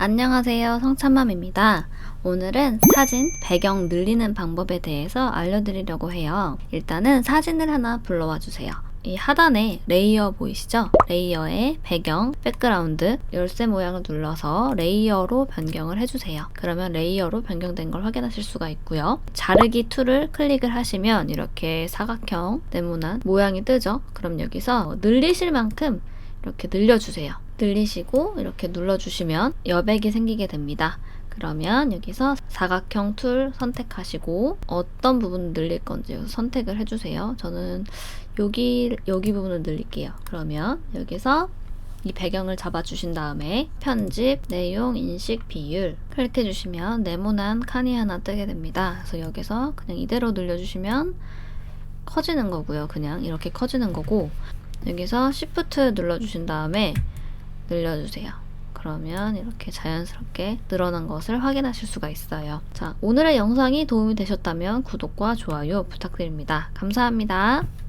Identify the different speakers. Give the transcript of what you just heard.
Speaker 1: 안녕하세요. 성참맘입니다. 오늘은 사진 배경 늘리는 방법에 대해서 알려드리려고 해요. 일단은 사진을 하나 불러와 주세요. 이 하단에 레이어 보이시죠? 레이어에 배경, 백그라운드, 열쇠 모양을 눌러서 레이어로 변경을 해주세요. 그러면 레이어로 변경된 걸 확인하실 수가 있고요. 자르기 툴을 클릭을 하시면 이렇게 사각형 네모난 모양이 뜨죠? 그럼 여기서 늘리실 만큼 이렇게 늘려주세요. 늘리시고 이렇게 눌러주시면 여백이 생기게 됩니다. 그러면 여기서 사각형 툴 선택하시고 어떤 부분을 늘릴 건지 선택을 해주세요. 저는 여기 여기 부분을 늘릴게요. 그러면 여기서 이 배경을 잡아주신 다음에 편집, 내용, 인식, 비율 클릭해 주시면 네모난 칸이 하나 뜨게 됩니다. 그래서 여기서 그냥 이대로 늘려주시면 커지는 거고요. 그냥 이렇게 커지는 거고 여기서 Shift 눌러주신 다음에 늘려주세요. 그러면 이렇게 자연스럽게 늘어난 것을 확인하실 수가 있어요. 자, 오늘의 영상이 도움이 되셨다면 구독과 좋아요 부탁드립니다. 감사합니다.